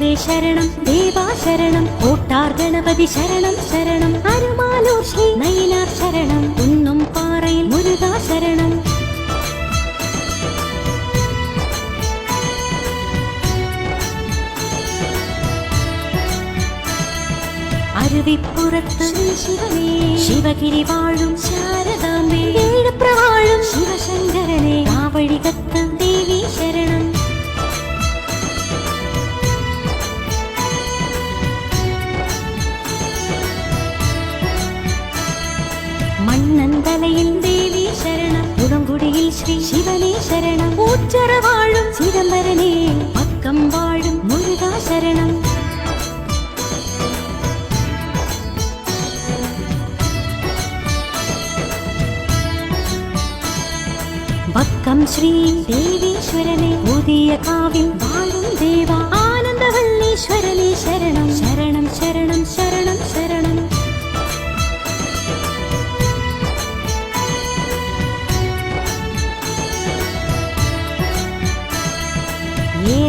ഗുരുവേ ശരണം ദേവാ ശരണം കോട്ടാർ ഗണപതി ശരണം ശരണം. അരുമാലൂർ ശ്രീ നയിനാർ ശരണം കുന്നും പാറയിൽ മുരുകാ ശരണം. അരുവിപ്പുറത്ത് ശിവഗിരി വാഴും ശാരദാംബേ. മണ്ണന്തലയിൽ ദേവി ശരണം. ഉടങ്കുടിയിൽ ശ്രീ ശിവനേ ശരണം. ഊച്ചറ വാഴും ചിദംബരനെ പക്കം വാഴും മുരുകാ ശരണം. വക്കം ശ്രീ ദേവീശ്വരനെ പുതിയ കാവിൽ വാഴും ദേവ. ആനന്ദവല്ലീശ്വരനെ ശരണം. ശരണം ശരണം ശരണം ശരണം.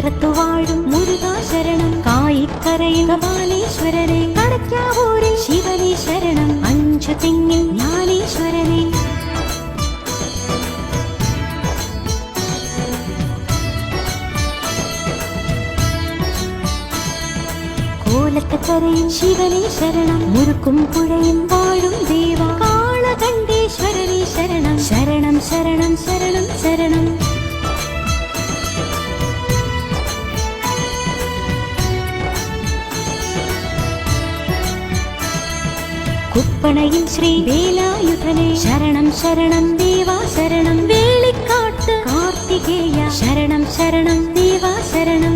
ഏറത്തു വാഴും മുരുകാ ശരണം കായിക്കരയിൽ കപാലീശ്വരനെ കടക്കാവൂരിൽ ശിവനെ ശരണം അഞ്ചു തെങ്ങിൽ ജ്ഞാനീശ്വരനെ. കോലത്തക്കരയിൽ ശിവനെ ശരണം മുറുക്കും പുഴയും വാഴും ദേവ. കാളകണ്ഠേശ്വരനെ ശരണം ശരണം ശരണം ശരണം ശരണം. കുപ്പണയിൽ ശ്രീ വേലായുധനെ ശരണം ശരണം ദേവാ ശരണം. വേളിക്കാട്ട് കാർത്തികേയ ശരണം ശരണം ദേവാ ശരണം.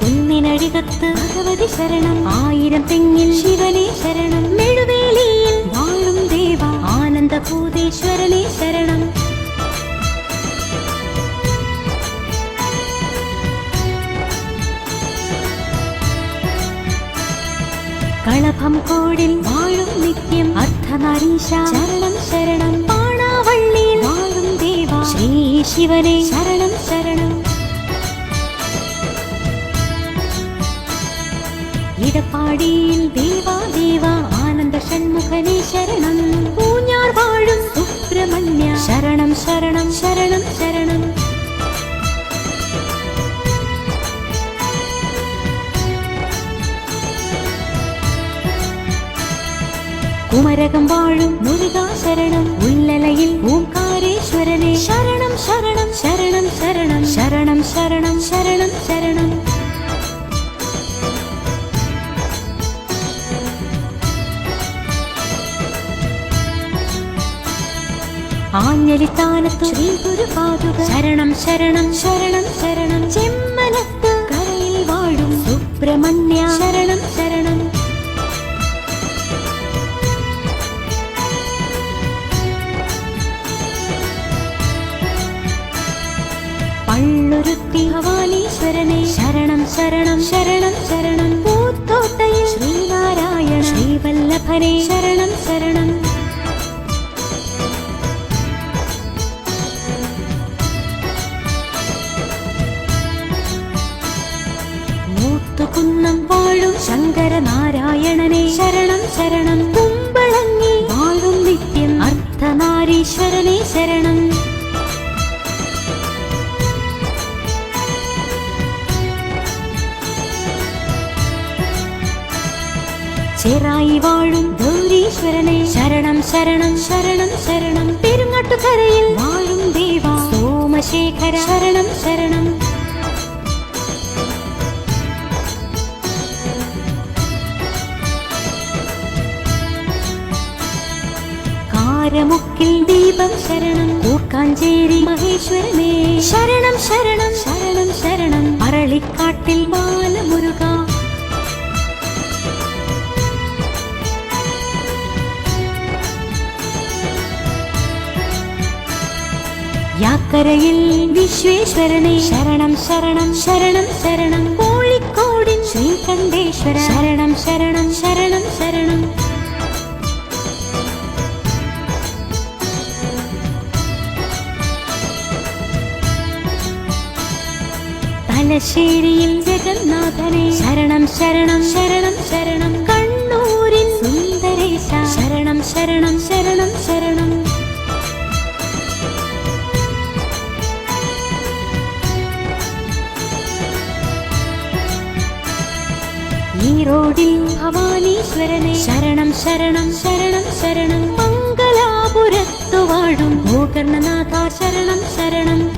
കുന്നിനഴികത്ത് ഭഗവതി ശരണം. ആയിരം തെങ്ങിൽ ശിവനെ ശരണം. കളഭം കോടിൽ വാഴും നിത്യം അർദ്ധനാരീശ. ശരണം ശരണം. പാണാവള്ളിയിൽ വാഴും ദേവ. ശ്രീ ശിവനെ ശരണം ശരണം. ഇടപ്പാടിയിൽ ദേവാ ദേവ. ആനന്ദ ഷൺമുഖനെ ശരണം. പൂഞ്ഞാർ വാഴും സുബ്രഹ്മണ്യ. ശരണം ശരണം ശരണം ശരണം. കുമരകം വാഴും മുരുകാ ശരണം ഉള്ളലയിൽ ഓംകാരേശ്വരനെ. ശരണം ശരണം ശരണം ശരണം. ശരണം ശരണം ശരണം ശരണം. ആഞ്ഞലിത്താനത്തു ശ്രീ ഗുരുപാതുക ശരണം ശരണം ശരണം ശരണം. ചെമ്മനത്ത് കരയിൽ വാഴും സുബ്രഹ്മണ്യ. ശരണം ശരണം. പള്ളുരുത്തി ഭവാനീശ്വരനെ ശരണം. ശരണം ശരണം ശരണം പൂത്തോട്ടയിൽ ശ്രീനാരായണ ശ്രീവല്ലഭനെ. ശരണം ശരണം. കുന്നം വാഴും ശങ്കരനാരായണനെ. ശരണം ശരണം. കുമ്പളങ്ങി. വാഴും നിത്യം അർത്ഥനാരീശ്വരനെ ശരണം. ചെറായി വാഴും ഗൗരീശ്വരനെ. ശരണം ശരണം ശരണം ശരണം. പെരുങ്ങട്ടുകരയിൽ വാഴും ദേവ. സോമശേഖര ശരണം ശരണം. കാരമുക്കിൽ ദീപം ശരണം. കൂർക്കാഞ്ചേരി മഹേശ്വരനെ. ശരണം ശരണം ശരണം ശരണം. അരളിക്കാട്ടിൽ ബാലമുരുക. യാക്കരയിൽ വിശ്വേശ്വരനെ ശരണം ശരണം ശരണം ശരണം. കോഴിക്കോടിൻ ശ്രീകണ്ഠേശ്വര. ശരണം ശരണം ശരണം ശരണം. തലശ്ശേരിയിൽ ജഗന്നാഥനെ ശരണം ശരണം ശരണം ശരണം. കണ്ണൂരിൽ സുന്ദരേശ. ശരണം ശരണം. ശരണം ശരണം. ഭവാനീശ്വരനെ ശരണം ശരണം ശരണം ശരണം. മംഗലാപുരത്തു വാഴും ഭൂകർണനാഥ ശരണം ശരണം.